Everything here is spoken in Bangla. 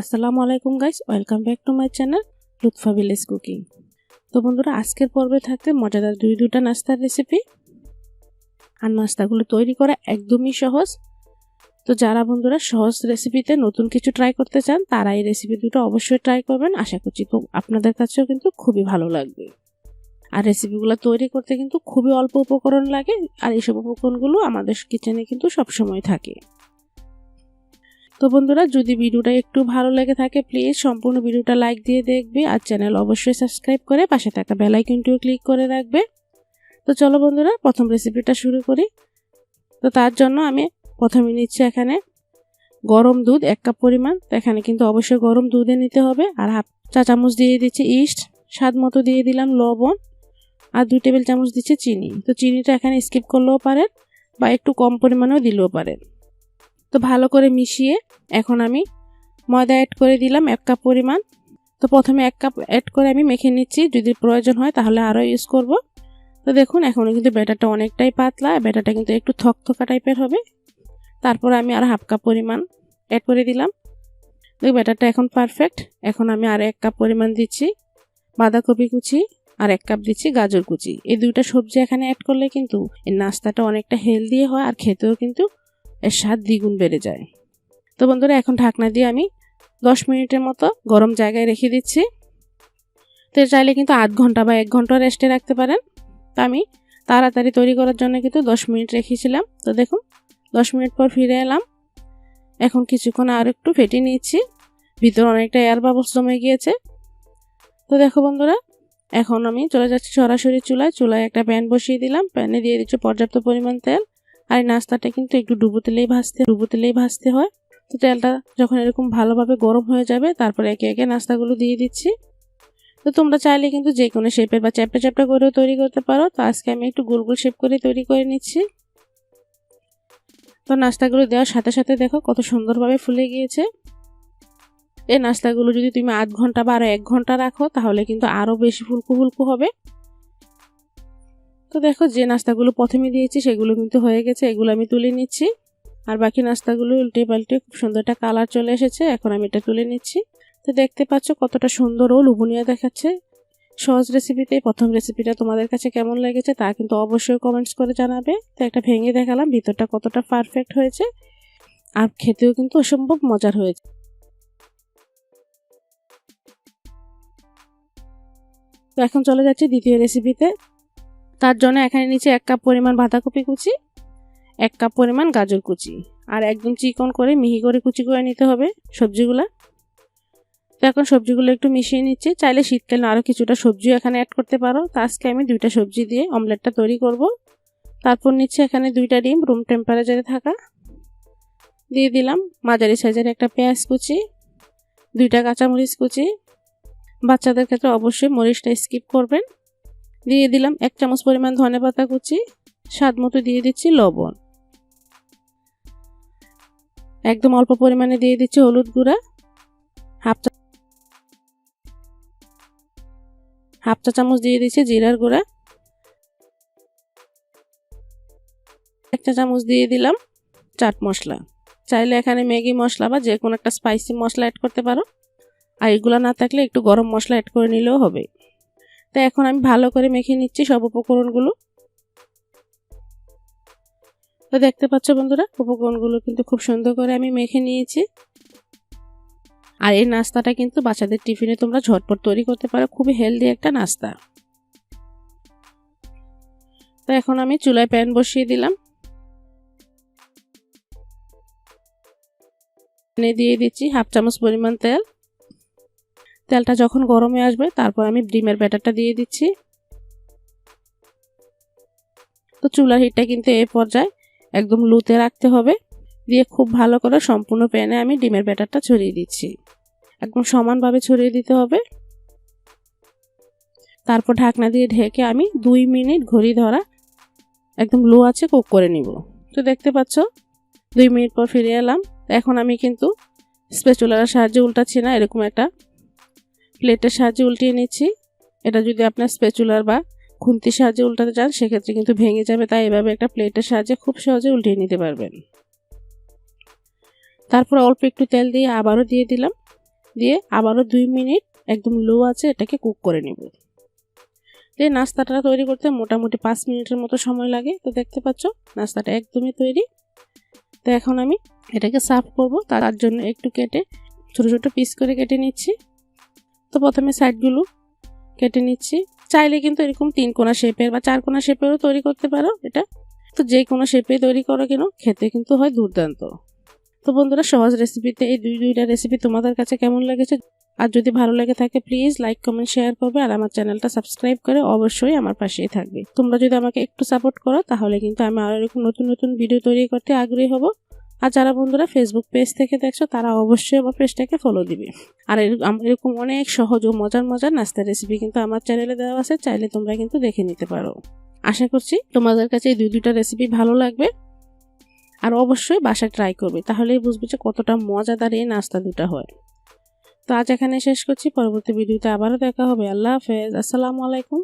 আসসালামু আলাইকুম guys, welcome back to my channel Lutfa village cooking. তো বন্ধুরা, আজকের পর্বে থাকতে মজাদার দুই দুটা নাস্তার রেসিপি আর নাস্তাগুলো তৈরি করা একদমই সহজ। তো যারা বন্ধুরা সহজ রেসিপিতে নতুন কিছু ট্রাই করতে চান, তারা এই রেসিপি দুটো অবশ্যই ট্রাই করবেন। আশা করছি তো আপনাদের কাছেও কিন্তু খুবই ভালো লাগবে। আর রেসিপিগুলো তৈরি করতে কিন্তু খুবই অল্প উপকরণ লাগে, আর এইসব উপকরণগুলো আমাদের কিচেনে কিন্তু সবসময় থাকে। তো বন্ধুরা, যদি ভিডিওটা একটু ভালো লেগে থাকে প্লিজ সম্পূর্ণ ভিডিওটা লাইক দিয়ে দেখবে আর চ্যানেল অবশ্যই সাবস্ক্রাইব করে পাশে থাকা বেল আইকনটিও ক্লিক করে রাখবে। তো চলো বন্ধুরা, প্রথম রেসিপিটা শুরু করি। তো তার জন্য আমি প্রথমে নিচ্ছি এখানে গরম দুধ, এক কাপ পরিমাণ। তো এখানে কিন্তু অবশ্যই গরম দুধে নিতে হবে। আর হাফ চা চামচ দিয়ে দিচ্ছি ইস্ট স্বাদ মতো দিয়ে দিলাম লবণ। আর দুই টেবিল চামচ দিচ্ছি চিনি। তো চিনিটা এখানে স্কিপ করলেও পারেন বা একটু কম পরিমাণেও দিলেও পারেন। তো ভালো করে মিশিয়ে এখন আমি ময়দা অ্যাড করে দিলাম এক কাপ পরিমাণ। তো প্রথমে এক কাপ অ্যাড করে আমি মেখে নিচ্ছি, যদি প্রয়োজন হয় তাহলে আরও ইউজ করব। তো দেখুন, এখন কিন্তু ব্যাটারটা অনেকটাই পাতলা, ব্যাটারটা কিন্তু একটু থকথকা টাইপের হবে। তারপর আমি আর হাফ কাপ পরিমাণ অ্যাড করে দিলাম। দেখ ব্যাটারটা এখন পারফেক্ট এখন আমি আর এক কাপ পরিমাণ দিচ্ছি বাঁধাকপি কুচি আর এক কাপ দিচ্ছি গাজর কুচি। এই দুইটা সবজি এখানে অ্যাড করলে কিন্তু এই নাস্তাটা অনেকটা হেলদি হয় আর খেতেও কিন্তু এর স্বাদ দ্বিগুণ বেড়ে যায়। তো বন্ধুরা, এখন ঢাকনা দিয়ে আমি দশ মিনিটের মতো গরম জায়গায় রেখে দিচ্ছি। তো চাইলে কিন্তু আধ ঘণ্টা বা এক ঘণ্টা রেস্টে রাখতে পারেন। তো আমি তাড়াতাড়ি তৈরি করার জন্য কিন্তু দশ মিনিট রেখেছিলাম। তো দেখুন, দশ মিনিট পর ফিরে এলাম। এখন কিছুক্ষণ আর একটু ফেটে নিচ্ছি ভিতরে অনেকটা এয়ার বাবলস জমে গিয়েছে। তো দেখো বন্ধুরা, এখন আমি চলে যাচ্ছি সরাসরি চুলায়। চুলায় একটা প্যান বসিয়ে দিলাম। প্যানে দিয়ে দিচ্ছি পর্যাপ্ত পরিমাণ তেল। আর এই নাস্তাটা কিন্তু একটু ডুবো তেলেই ভাজতে ডুবো তেলেই ভাজতে হয়। তো তেলটা যখন এরকম ভালোভাবে গরম হয়ে যাবে, তারপরে একে একে নাস্তাগুলো দিয়ে দিচ্ছি। তো তোমরা চাইলে কিন্তু যে কোনো শেপের বা চ্যাপটা চ্যাপটা করেও তৈরি করতে পারো। তো আজকে আমি একটু গোল গোল শেপ করে তৈরি করে নিচ্ছি। তো নাস্তাগুলো দেওয়ার সাথে সাথে দেখো কত সুন্দরভাবে ফুলে গিয়েছে। এই নাস্তাগুলো যদি তুমি আধ ঘণ্টা বা আরও এক ঘণ্টা রাখো, তাহলে কিন্তু আরও বেশি ফুলকু ফুলকু হবে। তো দেখো যে নাস্তাগুলো প্রথমে দিয়েছি, সেগুলো কিন্তু হয়ে গেছে, এগুলো আমি তুলে নিচ্ছি। আর বাকি নাস্তাগুলো উল্টে পাল্টে খুব সুন্দর একটা কালার চলে এসেছে, এখন আমি এটা তুলে নিচ্ছি। তো দেখতে পাচ্ছ কতটা সুন্দর ও লুবনীয় দেখাচ্ছে। সহজ রেসিপিতে প্রথম রেসিপিটা তোমাদের কাছে কেমন লেগেছে তা কিন্তু অবশ্যই কমেন্টস করে জানাবে। তো একটা ভেঙে দেখালাম, ভিতরটা কতটা পারফেক্ট হয়েছে। আর খেতেও কিন্তু অসম্ভব মজার হয়েছে। তো এখন চলে যাচ্ছি দ্বিতীয় রেসিপিতে তার জন্য এখানে নিচে এক কাপ পরিমাণ বাঁধাকপি কুচি, এক কাপ পরিমাণ গাজর কুচি আর একদম চিকন করে মিহি করে কুচি করে নিতে হবে সবজিগুলো। তো এখন সবজিগুলো একটু মিশিয়ে নিচ্ছি। চাইলে শীতকালে আরও কিছুটা সবজিও এখানে অ্যাড করতে পারো। তো আজকে আমি দুইটা সবজি দিয়ে অমলেটটা তৈরি করব। তারপর নিচ্ছে এখানে দুইটা ডিম রুম টেম্পারেচারে থাকা। দিয়ে দিলাম মাঝারি সাইজের একটা পেঁয়াজ কুচি, দুইটা কাঁচামরিচ কুচি। বাচ্চাদের ক্ষেত্রে অবশ্যই মরিচটা স্কিপ করবেন। দিয়ে দিলাম এক চামচ পরিমাণ ধনে পাতা কুচি, স্বাদ মতো দিয়ে দিচ্ছি লবণ। একদম অল্প পরিমাণে দিয়ে দিচ্ছি হলুদ গুঁড়া। হাফ চা হাফ চা চামচ দিয়ে দিচ্ছি জিরার গুঁড়া। এক চা চামচ দিয়ে দিলাম চাট মশলা। চাইলে এখানে ম্যাগি মশলা বা যে কোনো একটা স্পাইসি মশলা অ্যাড করতে পারো। আর এগুলো না থাকলে একটু গরম মশলা অ্যাড করে নিলেও হবে। তো এখন আমি ভালো করে মেখে নিচ্ছি সব উপকরণগুলো। তো দেখতে পাচ্ছ বন্ধুরা, উপকরণগুলো কিন্তু খুব সুন্দর করে আমি মেখে নিয়েছি। আর এই নাস্তাটা কিন্তু বাচ্চাদের টিফিনে তোমরা ঝটপট তৈরি করতে পারো, খুবই হেলদি একটা নাস্তা। তো এখন আমি চুলায় প্যান বসিয়ে দিলাম। দিয়ে দিচ্ছি হাফ চামচ পরিমাণ তেল। তেলটা যখন গরমে আসবে, তারপর আমি ডিমের ব্যাটারটা দিয়ে দিচ্ছি। তো চুলার হিটটা কিন্তু এই পর্যায়ে একদম লুতে রাখতে হবে। দিয়ে খুব ভালো করে সম্পূর্ণ প্যানে আমি ডিমের ব্যাটারটা ছড়িয়ে দিচ্ছি। একদম সমানভাবে ছড়িয়ে দিতে হবে। তারপর ঢাকনা দিয়ে ঢেকে আমি দুই মিনিট ঘড়ি ধরা একদম লো আছে কুক করে নিব। তো দেখতে পাচ্ছ, দুই মিনিট পর ফিরে এলাম। এখন আমি কিন্তু স্পেচুলার সাহায্যে উল্টাচ্ছি না, এরকম একটা প্লেটের সাহায্যে উল্টিয়ে নিচ্ছি। এটা যদি আপনার স্পেচুলার বা খুন্তির সাহায্যে উল্টাতে চান, সেক্ষেত্রে কিন্তু ভেঙে যাবে, তাই এভাবে একটা প্লেটের সাহায্যে খুব সহজে উল্টিয়ে নিতে পারবেন। তারপর অল্প একটু তেল দিয়ে আবারও দিয়ে দিলাম। দিয়ে আবারও দুই মিনিট একদম লো আছে এটাকে কুক করে নেব। এই নাস্তাটা তৈরি করতে মোটামুটি পাঁচ মিনিটের মতো সময় লাগে। তো দেখতে পাচ্ছ, নাস্তাটা একদমই তৈরি। তো এখন আমি এটাকে সার্ভ করব। তার জন্য একটু কেটে ছোটো ছোটো পিস করে কেটে নিচ্ছি। তো প্রথমে সাইডগুলো কেটে নিচ্ছি। চাইলে কিন্তু এরকম তিন কোনা শেপের বা চার কোনা শেপেরও তৈরি করতে পারো এটা। তো যে কোনো শেপে তৈরি করো কেন, খেতে কিন্তু হয় দুর্দান্ত। তো বন্ধুরা, সহজ রেসিপিতে এই দুই দুইটা রেসিপি তোমাদের কাছে কেমন লেগেছে? আর যদি ভালো লেগে থাকে প্লিজ লাইক কমেন্ট শেয়ার করবে। আর আমার চ্যানেলটা সাবস্ক্রাইব করে অবশ্যই আমার পাশেই থাকবে। তোমরা যদি আমাকে একটু সাপোর্ট করো, তাহলে কিন্তু আমি আরও এরকম নতুন নতুন ভিডিও তৈরি করতে আগ্রহী হব। আর যারা বন্ধুরা ফেসবুক পেজ থেকে দেখছ, তারা অবশ্যই আমার পেজটাকে ফলো দিবে। আর এরকম অনেক সহজ ও মজার মজার নাস্তার রেসিপি কিন্তু আমার চ্যানেলে দেওয়া আছে, চাইলে তোমরা কিন্তু দেখে নিতে পারো। আশা করছি তোমাদের কাছে এই দুই দুইটা রেসিপি ভালো লাগবে। আর অবশ্যই বাসায় ট্রাই করবে, তাহলেই বুঝবে যে কতটা মজাদার এই নাস্তা দুটা হয়। তো আজ এখানে শেষ করছি, পরবর্তী ভিডিওতে আবারও দেখা হবে। আল্লাহ হাফেজ। আসসালামু আলাইকুম।